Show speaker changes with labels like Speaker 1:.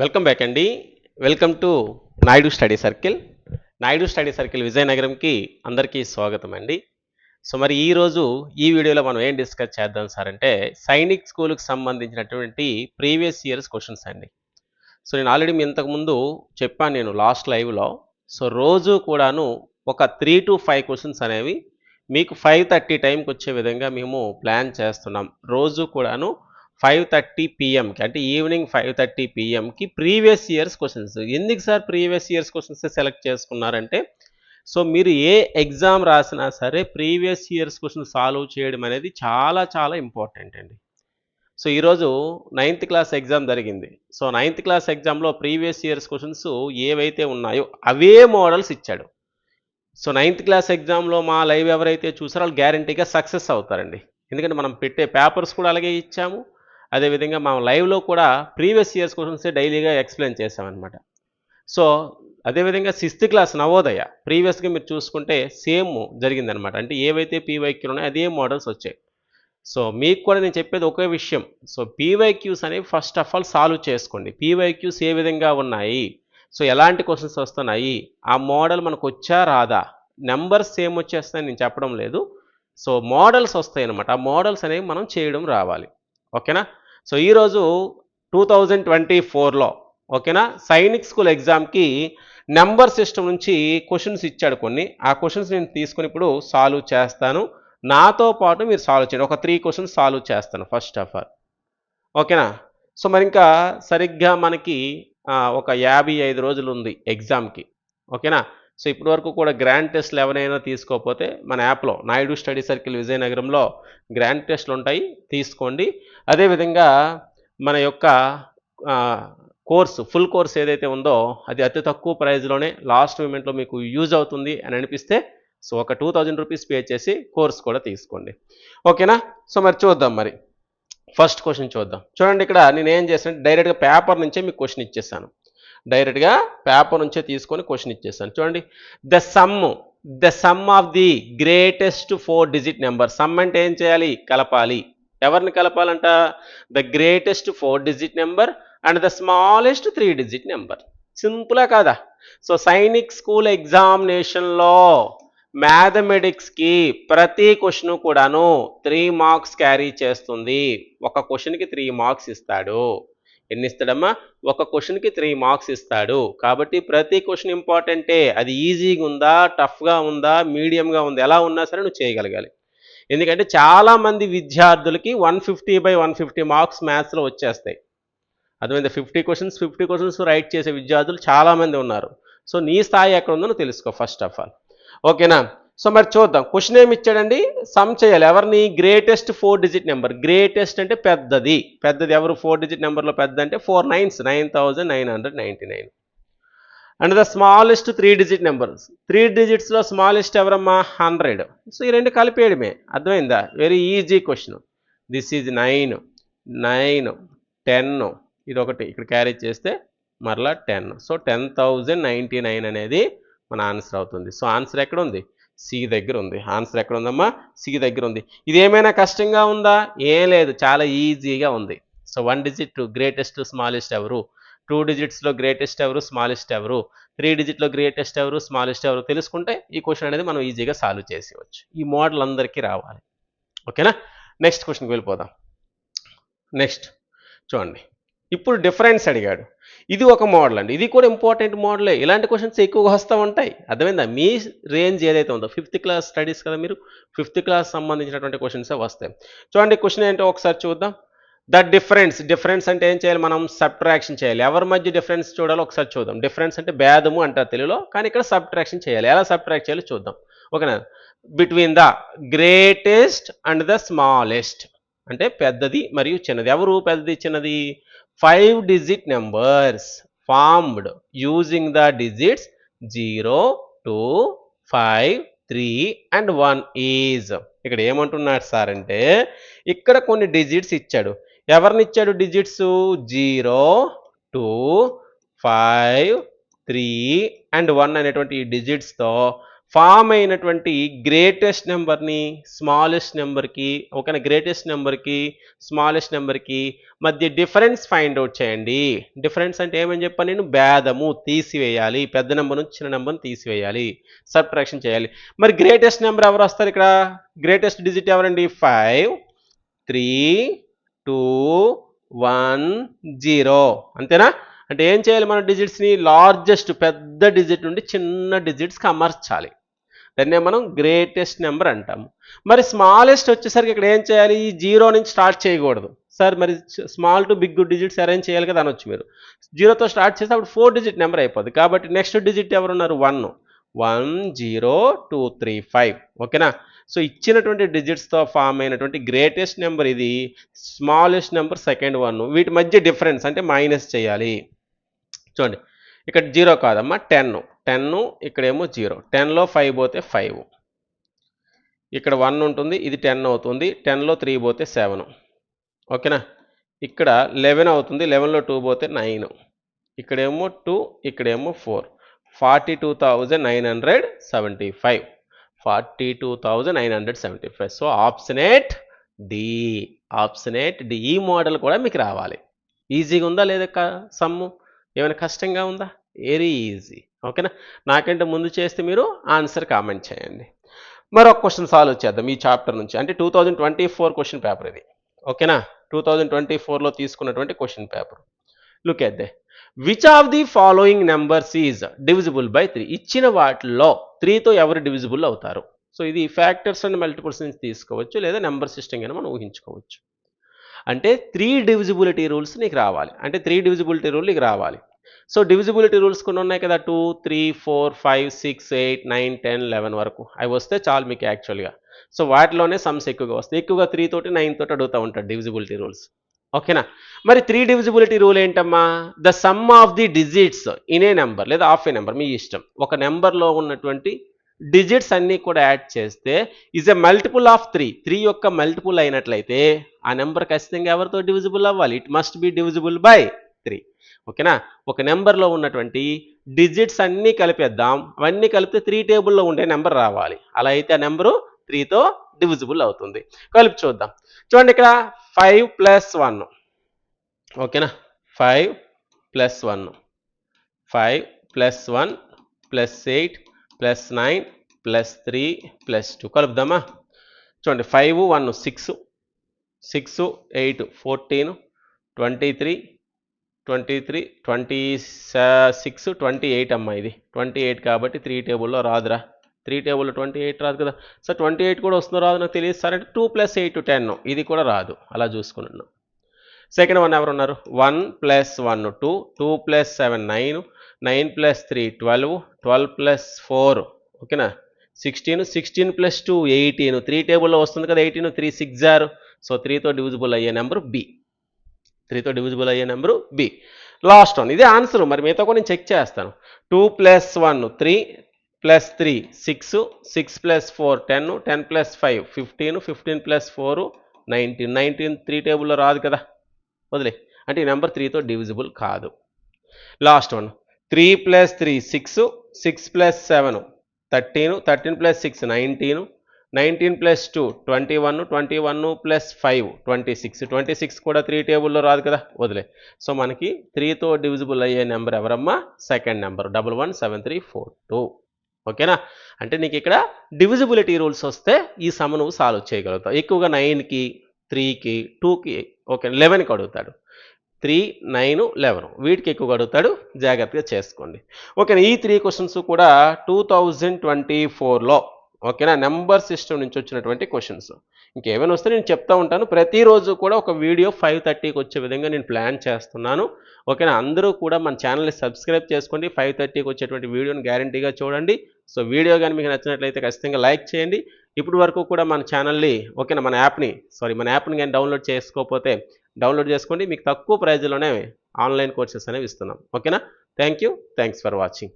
Speaker 1: Welcome back అండి. Welcome to Naidu study circle. Naidu study circle విజయనగరంకి అందరికీ స్వాగతం అండి. సో మరి ఈరోజు ఈ వీడియోలో మనం ఏం డిస్కస్ చేద్దాం సార్ అంటే సైనిక్ స్కూల్కి సంబంధించినటువంటి ప్రీవియస్ ఇయర్స్ క్వశ్చన్స్ అండి. సో నేను ఆల్రెడీ మీ ఇంతకుముందు చెప్పాను నేను లాస్ట్ లైవ్లో సో రోజు కూడాను ఒక త్రీ టు ఫైవ్ క్వశ్చన్స్ అనేవి మీకు ఫైవ్ థర్టీ టైంకి వచ్చే విధంగా మేము ప్లాన్ చేస్తున్నాం. రోజు కూడాను ఫైవ్ థర్టీ పిఎంకి అంటే ఈవినింగ్ ఫైవ్ థర్టీ పిఎంకి ప్రీవియస్ ఇయర్స్ క్వశ్చన్స్ ఎందుకు sir previous years questions select చేసుకున్నారంటే సో మీరు ఏ ఎగ్జామ్ రాసినా సరే ప్రీవియస్ ఇయర్స్ క్వశ్చన్ సాల్వ్ చేయడం అనేది చాలా చాలా ఇంపార్టెంట్ అండి. సో ఈరోజు నైన్త్ క్లాస్ ఎగ్జామ్ జరిగింది. సో నైన్త్ క్లాస్ ఎగ్జామ్లో ప్రీవియస్ ఇయర్స్ క్వశ్చన్స్ ఏవైతే ఉన్నాయో అవే మోడల్స్ ఇచ్చాడు. సో నైన్త్ క్లాస్ ఎగ్జామ్లో మా లైవ్ ఎవరైతే చూసారో వాళ్ళు గ్యారంటీగా సక్సెస్ అవుతారండి. ఎందుకంటే మనం పెట్టే పేపర్స్ కూడా అలాగే ఇచ్చాము. అదేవిధంగా మా లైవ్లో కూడా ప్రీవియస్ ఇయర్స్ క్వశ్చన్స్ డైలీగా ఎక్స్ప్లెయిన్ చేసామన్నమాట సో అదేవిధంగా సిక్స్త్ క్లాస్ నవోదయ ప్రీవియస్గా మీరు చూసుకుంటే సేమ్ జరిగిందనమాట అంటే ఏవైతే పీవైక్యూలు ఉన్నాయో అదే మోడల్స్ వచ్చాయి. సో మీకు కూడా నేను చెప్పేది ఒకే విషయం. సో పీవైక్యూస్ అనేవి ఫస్ట్ ఆఫ్ ఆల్ సాల్వ్ చేసుకోండి. పీవైక్యూస్ ఏ విధంగా ఉన్నాయి? సో ఎలాంటి క్వశ్చన్స్ వస్తున్నాయి? ఆ మోడల్ మనకు వచ్చా రాదా? నెంబర్స్ సేమ్ వచ్చేస్తాయని నేను చెప్పడం లేదు. సో మోడల్స్ వస్తాయి అనమాట ఆ మోడల్స్ అనేవి మనం చేయడం రావాలి. ఓకేనా? సో ఈరోజు టూ థౌజండ్ ట్వంటీ ఫోర్లో ఓకేనా? సైనిక్ స్కూల్ ఎగ్జామ్కి నెంబర్ సిస్టమ్ నుంచి క్వశ్చన్స్ ఇచ్చాడు కొన్ని. ఆ క్వశ్చన్స్ నేను తీసుకుని ఇప్పుడు సాల్వ్ చేస్తాను. నాతో పాటు మీరు సాల్వ్ చేయండి. ఒక త్రీ క్వశ్చన్స్ సాల్వ్ చేస్తాను ఫస్ట్ ఆఫ్ ఆల్. ఓకేనా? సో మరి ఇంకా సరిగ్గా మనకి ఒక యాభై ఐదు రోజులు ఉంది ఎగ్జామ్కి. ఓకేనా? సో ఇప్పటి వరకు కూడా గ్రాండ్ టెస్ట్లు ఎవరైనా తీసుకోకపోతే మన యాప్లో నాయుడు స్టడీ సర్కిల్ విజయనగరంలో గ్రాండ్ టెస్ట్లు ఉంటాయి తీసుకోండి. అదేవిధంగా మన యొక్క కోర్సు ఫుల్ కోర్స్ ఏదైతే ఉందో అది అతి తక్కువ ప్రైస్లోనే లాస్ట్ మూమెంట్లో మీకు యూజ్ అవుతుంది అని అనిపిస్తే సో ఒక టూ థౌజండ్ రూపీస్ పే చేసి కోర్స్ కూడా తీసుకోండి. ఓకేనా? సో మరి చూద్దాం మరి. ఫస్ట్ క్వశ్చన్ చూద్దాం. చూడండి ఇక్కడ నేను ఏం చేశాను డైరెక్ట్గా పేపర్ నుంచే మీకు క్వశ్చన్ ఇచ్చేసాను. డైరెక్ట్గా పేపర్ నుంచే తీసుకొని క్వశ్చన్ ఇచ్చేసాను చూడండి. The sum the sum of the greatest four digit number. Sum అంటే ఏం చేయాలి? కలపాలి. ఎవరిని కలపాలంట? The greatest four digit number and the smallest three digit number. సింపులా కాదా? సో సైనిక్ స్కూల్ ఎగ్జామినేషన్లో మ్యాథమెటిక్స్కి ప్రతి క్వశ్చన్ కూడాను త్రీ మార్క్స్ క్యారీ చేస్తుంది. ఒక క్వశ్చన్కి త్రీ మార్క్స్ ఇస్తాడు. ఎన్ని ఇస్తాడమ్మా ఒక క్వశ్చన్కి త్రీ మార్క్స్ ఇస్తాడు. కాబట్టి ప్రతి క్వశ్చన్ ఇంపార్టెంటే. అది ఈజీగా ఉందా? టఫ్గా ఉందా? మీడియంగా ఉందా? ఎలా ఉన్నా సరే నువ్వు చేయగలగాలి. ఎందుకంటే చాలామంది విద్యార్థులకి one fifty by one fifty marks మ్యాథ్స్లో వచ్చేస్తాయి. అర్థమైంది? Fifty questions fifty questions write చేసే విద్యార్థులు చాలామంది ఉన్నారు. సో నీ స్థాయి ఎక్కడ ఉందో నువ్వు తెలుసుకో ఫస్ట్ ఆఫ్ ఆల్. ఓకేనా? సో మరి చూద్దాం. క్వశ్చన్ ఏమి ఇచ్చాడండి? సమ్ చేయాలి. ఎవరిని? Greatest four digit number greatest అంటే పెద్దది. పెద్దది ఎవరు? ఫోర్ డిజిట్ నెంబర్లో పెద్ద అంటే four nines nine thousand nine hundred ninety nine and the smallest three digit number three డిజిట్స్లో smallest ఎవరమ్మా? హండ్రెడ్ సో ఈ రెండు కలిపేయడమే. అర్థమైందా? Very easy question this is nine nine ten ఇది ఒకటి ఇక్కడ క్యారీ చేస్తే మరలా ten so ten thousand ninety nine అనేది మన ఆన్సర్ అవుతుంది. సో ఆన్సర్ ఎక్కడ ఉంది సి దగ్గర ఉంది ఆన్సర్ ఎక్కడ ఉందమ్మా సి దగ్గర ఉంది ఇది ఏమైనా కష్టంగా ఉందా? ఏం లేదు. చాలా ఈజీగా ఉంది. So one digit greatest smallest ఎవరు? టూ డిజిట్స్లో గ్రేటెస్ట్ ఎవరు? స్మాలెస్ట్ ఎవరు? త్రీ డిజిట్లో గ్రేటెస్ట్ ఎవరు? స్మాలెస్ట్ ఎవరు? తెలుసుకుంటే ఈ క్వశ్చన్ అనేది మనం ఈజీగా సాల్వ్ చేసేవచ్చు ఈ మోడల్ అందరికీ రావాలి. ఓకేనా? నెక్స్ట్ క్వశ్చన్కి వెళ్ళిపోదాం. నెక్స్ట్. చూడండి. ఇప్పుడు డిఫరెన్స్ అడిగాడు. ఇది ఒక మోడల్ అండి. ఇది కూడా ఇంపార్టెంట్ మోడలే. ఇలాంటి క్వశ్చన్స్ ఎక్కువగా వస్తూ ఉంటాయి. అర్థమైందా? మీ రేంజ్ ఏదైతే ఉందో ఫిఫ్త్ క్లాస్ స్టడీస్ కదా మీరు ఫిఫ్త్ క్లాస్ సంబంధించినటువంటి క్వశ్చన్సే వస్తాయి. చూడండి క్వశ్చన్ ఏంటో ఒకసారి చూద్దాం. The difference. డిఫరెన్స్ అంటే ఏం చేయాలి మనం? సబ్ట్రాక్షన్ చేయాలి. ఎవరి మధ్య డిఫరెన్స్ చూడాలో ఒకసారి చూద్దాం. డిఫరెన్స్ అంటే భేదము అంటారు తెలుగులో కానీ ఇక్కడ సబ్ట్రాక్షన్ చేయాలి. ఎలా సబ్ట్రాక్ట్ చేయాలో చూద్దాం. ఓకేనా? Between the greatest and the smallest. అంటే పెద్దది మరియు చిన్నది. ఎవరు పెద్దది చిన్నది? Five digit numbers formed using the digits zero two five three and one is ఇక్కడ ఏమంటున్నాడు సార్ అంటే ఇక్కడ కొన్ని డిజిట్స్ ఇచ్చాడు. ఎవరినిచ్చాడు digits zero two five three and one అనేటువంటి ఈ డిజిట్స్తో ఫామ్ అయినటువంటి గ్రేటెస్ట్ నెంబర్ని స్మాలెస్ట్ నెంబర్కి ఓకేనా గ్రేటెస్ట్ నెంబర్కి స్మాలెస్ట్ నెంబర్కి మధ్య డిఫరెన్స్ ఫైండ్ అవుట్ చేయండి. డిఫరెన్స్ అంటే ఏమని చెప్పాను నేను? భేదము తీసివేయాలి. పెద్ద నెంబర్ నుంచి చిన్న నెంబర్ని తీసివేయాలి. సబ్ట్రాక్షన్ చేయాలి. మరి గ్రేటెస్ట్ నెంబర్ ఎవరు వస్తారు ఇక్కడ? గ్రేటెస్ట్ డిజిట్ ఎవరండి? Five three two one zero. అంతేనా? అంటే ఏం చేయాలి మన డిజిట్స్ని? లార్జెస్ట్ పెద్ద డిజిట్ నుండి చిన్న డిజిట్స్కి అమర్చాలి దాన్నే మనం గ్రేటెస్ట్ నెంబర్ అంటాము. మరి స్మాలెస్ట్ వచ్చేసరికి ఇక్కడ ఏం చేయాలి? ఈ జీరో నుంచి స్టార్ట్ చేయకూడదు. సార్ మరి small to big digits arrange చేయాలి కదా అనొచ్చు మీరు. జీరోతో స్టార్ట్ చేస్తే అప్పుడు ఫోర్ డిజిట్ నెంబర్ అయిపోద్ది. కాబట్టి నెక్స్ట్ డిజిట్ ఎవరున్నారు? One one zero two three five ఓకేనా? సో ఇచ్చినటువంటి డిజిట్స్తో ఫామ్ అయినటువంటి గ్రేటెస్ట్ నెంబర్ ఇది స్మాలెస్ట్ నెంబర్ సెకండ్ వన్ వీటి మధ్య డిఫరెన్స్ అంటే మైనస్ చేయాలి. చూడండి. ఇక్కడ జీరో కాదమ్మా టెన్ టెన్ ఇక్కడేమో జీరో. టెన్లో ఫైవ్ పోతే ఫైవ్. ఇక్కడ వన్ ఉంటుంది ఇది టెన్ అవుతుంది. టెన్లో త్రీ పోతే సెవెన్. ఓకేనా? ఇక్కడ లెవెన్ అవుతుంది లెవెన్లో టూ పోతే నైన్. ఇక్కడేమో టూ ఇక్కడేమో four. Forty two thousand nine hundred seventy five. Forty two thousand nine hundred seventy five. So ఆప్షనేట్ D. ఆప్షనేట్ డి. ఈ మోడల్ కూడా మీకు రావాలి. ఈజీగా ఉందా లేదా సమ్ము? ఏమైనా కష్టంగా ఉందా? Very easy. ఓకేనా? నాకంటే ముందు చేస్తే మీరు ఆన్సర్ కామెంట్ చేయండి. మరొక క్వశ్చన్ సాల్వ్ చేద్దాం ఈ చాప్టర్ నుంచి. అంటే two thousand twenty four question paper ఇది. ఓకేనా? టూ థౌజండ్ ట్వంటీ ఫోర్లో తీసుకున్నటువంటి question paper. Look at the which of the following numbers is divisible by three ఇచ్చిన వాటిల్లో త్రీతో ఎవరు డివిజిబుల్ అవుతారు? సో ఇది ఫ్యాక్టర్స్ అండ్ మల్టిపుల్స్ నుంచి తీసుకోవచ్చు లేదా నెంబర్ సిస్టమ్ కింద మనం ఊహించుకోవచ్చు. అంటే త్రీ డివిజిబిలిటీ రూల్స్ నీకు రావాలి. అంటే త్రీ డివిజిబిలిటీ రూల్ నీకు రావాలి. సో డివిజిబిలిటీ రూల్స్ కొన్ని ఉన్నాయి కదా two three four five six eight nine ten eleven వరకు. అవి వస్తే చాలు మీకు యాక్చువల్గా సో వాటిలోనే సమ్స్ ఎక్కువగా వస్తాయి. ఎక్కువగా త్రీ తోటి నైన్ తోటి అడుగుతూ ఉంటాడు డివిజిబిలిటీ రూల్స్ ఓకేనా మరి త్రీ డివిజిబిలిటీ రూల్ ఏంటమ్మా? The sum of the digits in a number లేదా ఆఫ్ ఏ నెంబర్ మీ ఇష్టం. ఒక నెంబర్లో ఉన్నటువంటి డిజిట్స్ అన్నీ కూడా యాడ్ చేస్తే is a multiple of three three యొక్క మల్టిపుల్ అయినట్లయితే ఆ నెంబర్ ఖచ్చితంగా ఎవరితో డివిజిబుల్ అవ్వాలి? It must be divisible by ఓకేనా? ఒక నెంబర్లో ఉన్నటువంటి డిజిట్స్ అన్నీ కలిపేద్దాం. అవన్నీ కలిపితే త్రీ టేబుల్లో ఉండే నెంబర్ రావాలి. అలా అయితే ఆ నెంబరు త్రీతో డివిజిబుల్ అవుతుంది. కలిపి చూద్దాం. చూడండి ఇక్కడ ఫైవ్ ప్లస్ వన్. ఓకేనా? Five plus one. Five plus one plus eight plus nine plus three plus two. కలుపుదామా? చూడండి five one six. Six eight fourteen twenty three twenty three twenty six twenty eight అమ్మా ఇది. Twenty eight కాబట్టి three టేబుల్లో రాదురా. Three table twenty eight రాదు కదా. Sir twenty eight కూడా వస్తుందో రాదు నాకు తెలియదు. సార్ అంటే టూ ప్లస్ ఎయిట్ టెన్. ఇది కూడా రాదు. అలా చూసుకున్నాను. సెకండ్ వన్ ఎవరు ఉన్నారు? One plus one two two plus seven nine nine plus three twelve twelve plus four. ఓకేనా? Sixteen sixteen plus two eighteen. Three టేబుల్లో వస్తుంది కదా ఎయిటీన్ త్రీ సిక్స్ జారు. సో త్రీతో డివిజిబుల్ అయ్యే నెంబర్ బి. త్రీతో డివిజిబుల్ అయ్యే నెంబరు బి లాస్ట్ వన్ ఇదే ఆన్సర్ మరి మిగతా కూడా నేను చెక్ చేస్తాను two plus one three plus three six six plus four ten ten plus five fifteen fifteen plus four nineteen nineteen three టేబుల్లో రాదు కదా. వదిలే. అంటే ఈ నెంబర్ త్రీతో డివిజిబుల్ కాదు. Last one three plus three six six plus seven thirteen thirteen plus six nineteen nineteen plus two twenty one twenty one plus five twenty six twenty six కూడా three టేబుల్లో రాదు కదా వదిలే. సో మనకి త్రీతో divisible అయ్యే number ఎవరమ్మా? Second number double one seven three four two ఓకేనా? అంటే నీకు ఇక్కడ డివిజిబిలిటీ రూల్స్ వస్తే ఈ సమ నువ్వు సాల్వ్ చేయగలుగుతావు. ఎక్కువగా నైన్కి త్రీకి టూకి ఓకే లెవెన్కి అడుగుతాడు. త్రీ నైన్ లెవెన్ వీటికి ఎక్కువ అడుగుతాడు జాగ్రత్తగా చేసుకోండి. ఓకేనా? ఈ త్రీ క్వశ్చన్స్ కూడా టూ థౌజండ్ ట్వంటీ ఫోర్లో ఓకేనా? నెంబర్ సిస్టమ్ నుంచి వచ్చినటువంటి క్వశ్చన్స్. ఇంకేమైనా వస్తే నేను చెప్తా ఉంటాను. ప్రతిరోజు కూడా ఒక వీడియో ఫైవ్ థర్టీకి వచ్చే విధంగా నేను ప్లాన్ చేస్తున్నాను. ఓకేనా? అందరూ కూడా మన ఛానల్ని సబ్స్క్రైబ్ చేసుకోండి ఫైవ్ థర్టీకి వచ్చేటువంటి వీడియోని గ్యారంటీగా చూడండి. సో వీడియో కానీ మీకు నచ్చినట్లయితే ఖచ్చితంగా లైక్ చేయండి. ఇప్పటి వరకు కూడా మన ఛానల్ని ఓకేనా? మన యాప్ని సారీ మన యాప్ని కానీ డౌన్లోడ్ చేసుకోకపోతే డౌన్లోడ్ చేసుకోండి. మీకు తక్కువ ప్రైజ్లోనే ఆన్లైన్ కోర్సెస్ అనేవి ఇస్తున్నాం. ఓకేనా? Thank you. Thanks for watching.